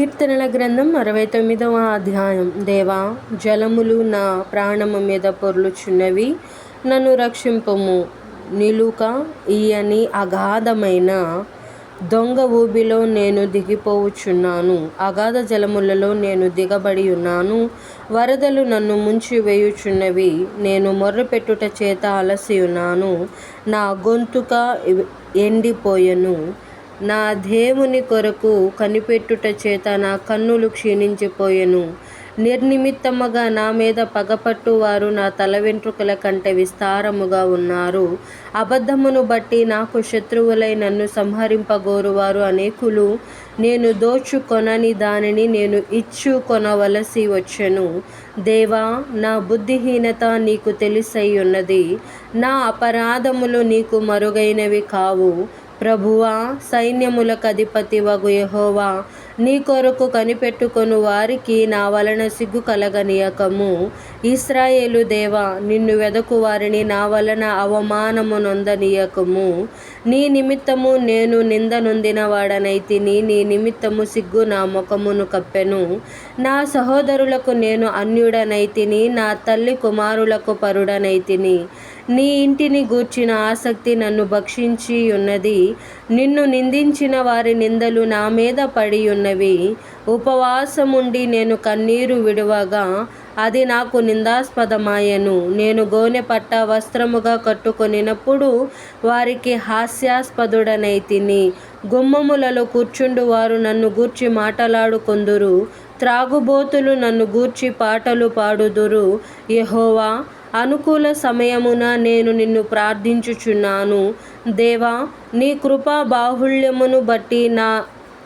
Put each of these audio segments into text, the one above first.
కీర్తనల గ్రంథం అరవై తొమ్మిదవ అధ్యాయం. దేవా జలములు నా ప్రాణము మీద పొర్లుచున్నవి నన్ను రక్షింపము. నిలుక ఈయని అగాధమైన దొంగ ఊబిలో నేను దిగిపోవుచున్నాను. అగాధ జలములలో నేను దిగబడి ఉన్నాను. వరదలు నన్ను ముంచి వేయుచున్నవి. నేను మొర్రపెట్టుట చేత అలసి ఉన్నాను. నా గొంతుక ఎండిపోయెను. నా దేవుని కొరకు కనిపెట్టుట చేత నా కన్నులు క్షీణించిపోయెను. నిర్నిమిత్తముగా నా మీద పగపట్టు వారు నా తల వెంట్రుకల కంటే విస్తారముగా ఉన్నారు. అబద్ధమును బట్టి నాకు శత్రువులై నన్ను సంహరింపగోరువారు అనేకులు. నేను దోచుకొనని దానిని నేను ఇచ్చు కొనవలసి వచ్చెను. దేవా నా బుద్ధిహీనత నీకు తెలిసై ఉన్నది. నా అపరాధములు నీకు మరుగైనవి కావు. ప్రభువా సైన్యములకధిపతి వగు యహోవా. నీ కొరకు కనిపెట్టుకొను వారికి నా వలన సిగ్గు కలగనీయకము. ఇస్రాయేలు దేవా నిన్ను వెదకు వారిని నా వలన అవమానము నొందనీయకము. నీ నిమిత్తము నేను నింద నొందిన వాడనైతిని నీ నిమిత్తము సిగ్గు నా ముఖమును కప్పెను. నా సహోదరులకు నేను అన్యుడనైతిని నా తల్లి కుమారులకు పరుడనైతిని నీ. ఇంటిని గూర్చిన ఆసక్తి నన్ను భక్షించి ఉన్నది నిన్ను నిందించిన వారి నిందలు నా మీద పడి ఉన్నవి ఉపవాసముండి నేను కన్నీరు విడువగా అది నాకు నిందాస్పదమాయెను. నేను గోనె పట్ట వస్త్రముగా కట్టుకొనినప్పుడు వారికి హాస్యాస్పదుడనై తిని గుమ్మములలో కూర్చుండు వారు నన్ను గూర్చి మాటలాడుకొందురు. త్రాగుబోతులు నన్ను గూర్చి పాటలు పాడుదురు. యహోవా అనుకూల సమయమున నేను నిన్ను ప్రార్థించుచున్నాను. దేవా నీ కృపా బాహుళ్యమును బట్టి నా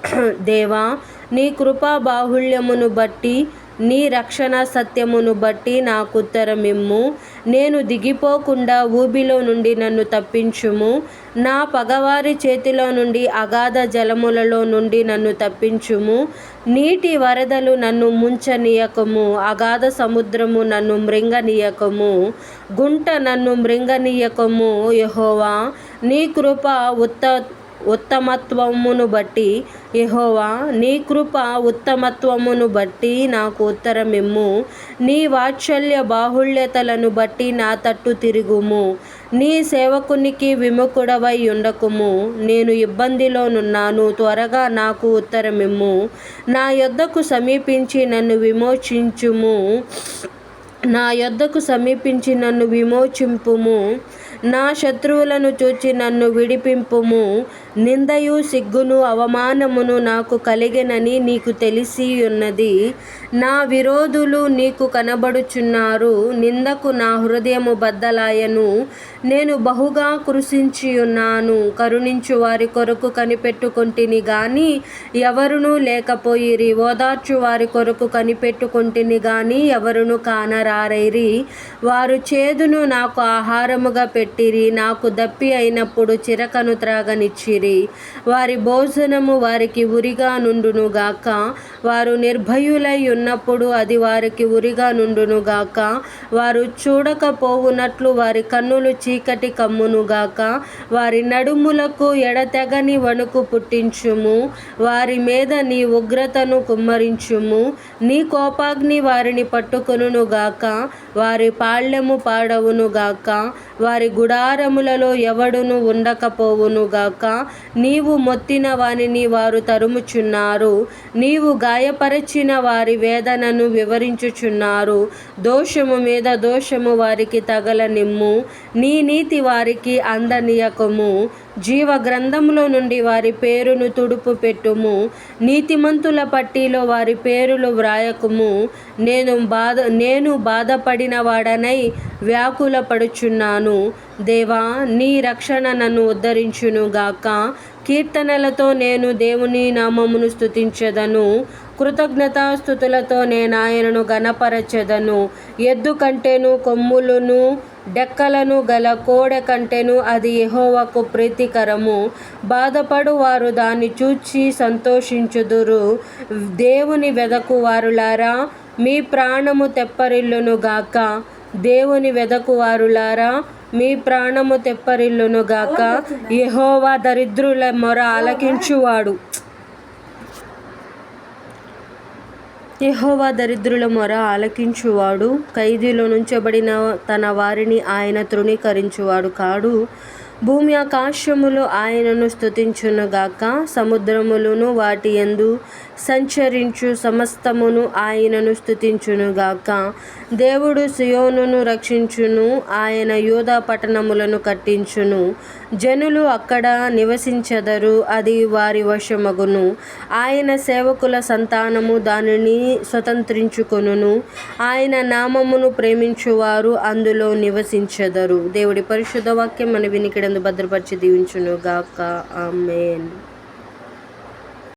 దేవా నీ కృపా బాహుళ్యమును బట్టి నీ రక్షణ సత్యమును బట్టి నాకు ఉత్తరమిమ్ము. నేను దిగిపోకుండా ఊబిలో నుండి నన్ను తప్పించుము. నా పగవారి చేతిలో నుండి అగాధ జలములలో నుండి నన్ను తప్పించుము. నీటి వరదలు నన్ను ముంచనీయకము. అగాధ సముద్రము నన్ను మృంగనీయకము. గుంట నన్ను మృంగనీయకము. యహోవా నీ కృప ఉత్త ఉత్తమత్వమును బట్టి. యహోవా నీ కృప ఉత్తమత్వమును బట్టి నాకు ఉత్తరమిమ్ము. నీ వాత్సల్య బాహుళ్యతలను బట్టి నా తట్టు తిరుగుము. నీ సేవకునికి విముఖుడవై ఉండకుము. నేను ఇబ్బందిలోనున్నాను త్వరగా నాకు ఉత్తరమిమ్ము. నా యొద్దకు సమీపించి నన్ను విమోచించుము. నా యొద్దకు సమీపించి నన్ను విమోచింపుము. నా శత్రువులను చూచి నన్ను విడిపింపుము. నిందయు సిగ్గును అవమానమును నాకు కలిగెనని నీకు తెలిసి ఉన్నది నా విరోధులు నీకు కనబడుచున్నారు. నిందకు నా హృదయము బద్దలాయను. నేను బహుగా కృషించి ఉన్నాను కరుణించు వారి కొరకు కనిపెట్టుకుంటుని గాని ఎవరునూ లేకపోయిరి. ఓదార్చు వారి కొరకు కనిపెట్టుకుంటుని గాని ఎవరును కానరారైరి. వారు చేదును నాకు ఆహారముగా పెట్టిరి. నాకు దప్పి అయినప్పుడు చిరకను త్రాగనిచ్చిరి. వారి భోజనము వారికి ఉరిగా నుండును గాక. వారు నిర్భయులై ఉన్నప్పుడు అది వారికి ఉరిగా నుండును గాక. వారు చూడకపోవునట్లు వారి కన్నులు చీకటి కమ్మును గాక వారి నడుములకు ఎడతెగని వణుకు పుట్టించుము. వారి మీద నీ ఉగ్రతను కుమ్మరించుము. నీ కోపాగ్ని వారిని పట్టుకొనుగాక వారి పాళ్యము పాడవును గాక వారి గుడారములలో ఎవడును ఉండకపోవును గాక నీవు మొత్తిన వానిని వారు తరుముచున్నారు. నీవు గాయపరచిన వారి వేదనను వివరించుచున్నారు. దోషము మీద దోషము వారికి తగలనిమ్ము. నీ నీతి వారికి అందనీయకము. జీవ గ్రంథములో నుండి వారి పేరును తుడుపు పెట్టుము. నీతిమంతుల పట్టీలో వారి పేరులు వ్రాయకుము. నేను బాధ నేను బాధపడిన వాడనై వ్యాకుల పడుచున్నాను దేవా నీ రక్షణ నన్ను ఉద్ధరించును గాక కీర్తనలతో నేను దేవుని నామమును స్థుతించదను కృతజ్ఞతాస్థుతులతో నేను ఆయనను గణపరచెదను ఎద్దు కంటేను కొమ్ములను డెక్కలను గల కోడె కంటేను అది యహోవకు ప్రీతికరము. బాధపడు వారు దాన్ని చూచి సంతోషించుదురు. దేవుని వెదకు వారులారా మీ ప్రాణము తెప్పరిల్లును గాక. దేవుని వెదకు వారులారా మీ ప్రాణము తెప్పరిల్లును గాక యహోవా దరిద్రుల మొర ఆలకించువాడు. యహోవా దరిద్రుల మొర ఆలకించువాడు. ఖైదీలో నుంచబడిన తన వారిని ఆయన తృణీకరించువాడు కాడు. భూమి ఆకాశములు ఆయనను స్థుతించునుగాక సముద్రములను వాటి యందు సంచరించు సమస్తమును ఆయనను స్థుతించునుగాక దేవుడు సియోనును రక్షించును ఆయన యోధా పట్టణములను కట్టించును. జనులు అక్కడ నివసించెదరు అది వారి వశమగును. ఆయన సేవకుల సంతానము దానిని స్వతంత్రించుకొనును. ఆయన నామమును ప్రేమించువారు అందులో నివసించెదరు. దేవుడి పరిశుద్ధ వాక్యం మన వినికిడం భద్రపరిచి దీవించును గాక ఆమెన్.